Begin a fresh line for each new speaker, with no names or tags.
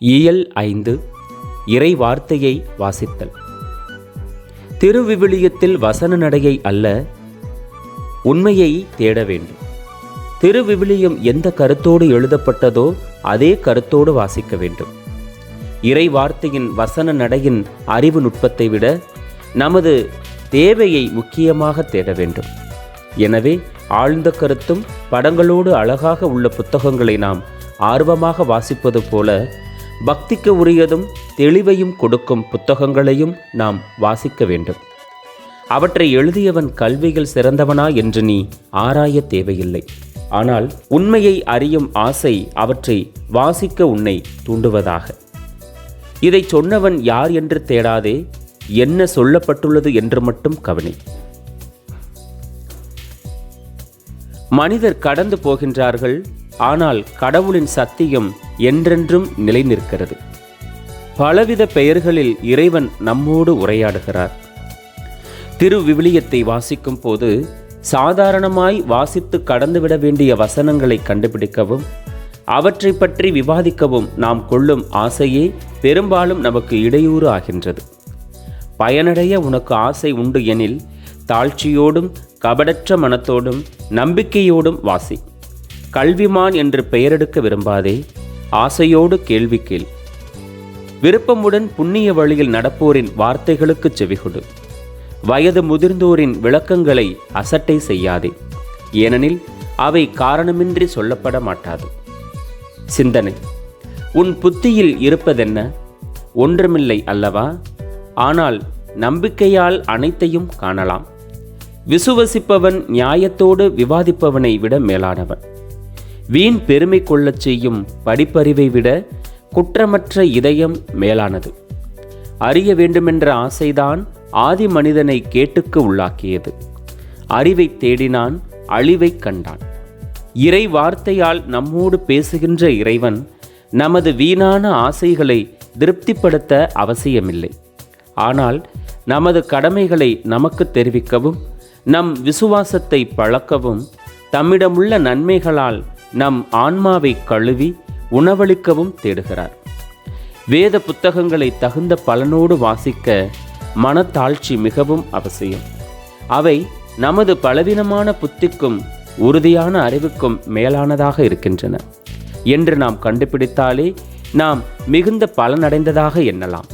இயல் ஐந்து இறை வார்த்தையை வாசித்தல். திருவிவிலியத்தில் வசன நடையை அல்ல உண்மையை தேட வேண்டும். திருவிவிலியம் எந்த கருத்தோடு எழுதப்பட்டதோ அதே கருத்தோடு வாசிக்க வேண்டும். இறை வார்த்தையின் வசன நடையின் அறிவு நுட்பத்தை விட நமது தேவையை முக்கியமாக தேட வேண்டும். எனவே ஆழ்ந்த கருத்தும் படங்களோடு அழகாக உள்ள புத்தகங்களை நாம் ஆர்வமாக வாசிப்பது போல பக்திக்கு உரியதும் தெளிவையும் கொடுக்கும் புத்தகங்களையும் நாம் வாசிக்க வேண்டும். அவற்றை எழுதியவன் கல்வியில் சிறந்தவனா என்று நீ ஆராய தேவையில்லை. ஆனால் உண்மையை அறியும் ஆசை அவற்றை வாசிக்க உன்னை தூண்டுவதாக. இதை சொன்னவன் யார் என்று தேடாதே என்ன சொல்லப்பட்டுள்ளது என்று மட்டும் கவனி. மனிதர் கடந்து போகின்றார்கள் ஆனால் கடவுளின் சத்தியம் என்றென்றும் நிலை நிற்கிறது பலவித பெயர்களில் இறைவன் நம்மோடு உரையாடுகிறார். திரு விவிலியத்தை வாசிக்கும் போது சாதாரணமாய் வாசித்து கடந்துவிட வேண்டிய வசனங்களை கண்டுபிடிக்கவும் அவற்றை பற்றி விவாதிக்கவும் நாம் கொள்ளும் ஆசையே பெரும்பாலும் நமக்கு இடையூறு ஆகின்றது. பயனடைய உனக்கு ஆசை உண்டு எனில் தாழ்ச்சியோடும் கபடற்ற மனத்தோடும் நம்பிக்கையோடும் வாசி. கல்விமான் என்று பெயரெடுக்க விரும்பாதே ஆசையோடு கேள்வி கேள். விருப்பமுடன் புண்ணிய வழியில் நடப்போரின் வார்த்தைகளுக்கு செவிகொடு. வயது முதிர்ந்தோரின் விளக்கங்களை அசட்டை செய்யாதே ஏனெனில் அவை காரணமின்றி சொல்லப்பட மாட்டாது. சிந்தனை உன் புத்தியில் இருப்பதென்ன? ஒன்றுமில்லை அல்லவா? ஆனால் நம்பிக்கையால் அனைத்தையும் காணலாம். விசுவசிப்பவன் நியாயத்தோடு விவாதிப்பவனை விட மேலானவன். வீண் பெருமை கொள்ளச் செய்யும் படிப்பறிவை விட குற்றமற்ற இதயம் மேலானது. அறிய வேண்டுமென்ற ஆசைதான் ஆதி மனிதனை கேட்டுக்கு உள்ளாக்கியது. அறிவை தேடினான் அழிவை கண்டான். இறை வார்த்தையால் நம்மோடு பேசுகின்ற இறைவன் நமது வீணான ஆசைகளை திருப்திப்படுத்த அவசியமில்லை. ஆனால் நமது கடமைகளை நமக்கு தெரிவிக்கவும் நம் விசுவாசத்தை பழக்கவும் தம்மிடமுள்ள நன்மைகளால் நம் ஆன்மாவை கழுவி உணவளிக்கவும் தேடுகிறார். வேத புத்தகங்களை தகுந்த பலனோடு வாசிக்க மனத்தாழ்ச்சி மிகவும் அவசியம். அவை நமது பலவீனமான புத்திக்கும் உறுதியான அறிவுக்கும் மேலானதாக இருக்கின்றன. என்று நாம் கண்டுபிடித்தாலே நாம் மிகுந்த பலனடைந்ததாக எண்ணலாம்.